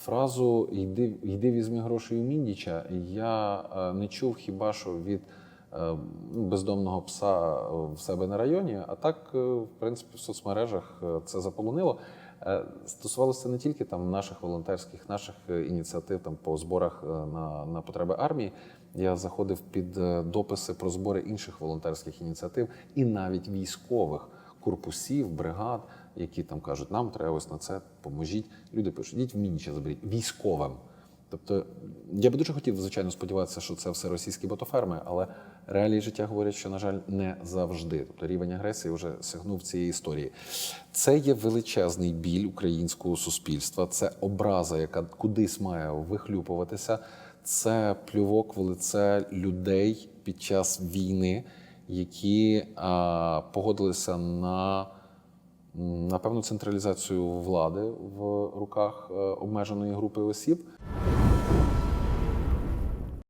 Фразу йди, йди візьми гроші у Міндіча я е, не чув хіба що від е, ну, бездомного пса е, в себе на районі, а так, в принципі, в соцмережах це заполонило. Стосувалося не тільки там наших волонтерських, наших ініціатив там по зборах на, на потреби армії. Я заходив під дописи про збори інших волонтерських ініціатив і навіть військових корпусів, бригад, які там кажуть, нам треба ось на це поможіть. Люди пишуть, йдіть в Мініча заберіть військовим. Тобто я би дуже хотів, звичайно, сподіватися, що це все російські ботоферми, але реалії життя говорять, що, на жаль, не завжди. Тобто рівень агресії вже сягнув цієї історії. Це є величезний біль українського суспільства, це образа, яка кудись має вихлюпуватися. Це плювок в лице людей під час війни, які погодилися на на певну централізацію влади в руках е, обмеженої групи осіб.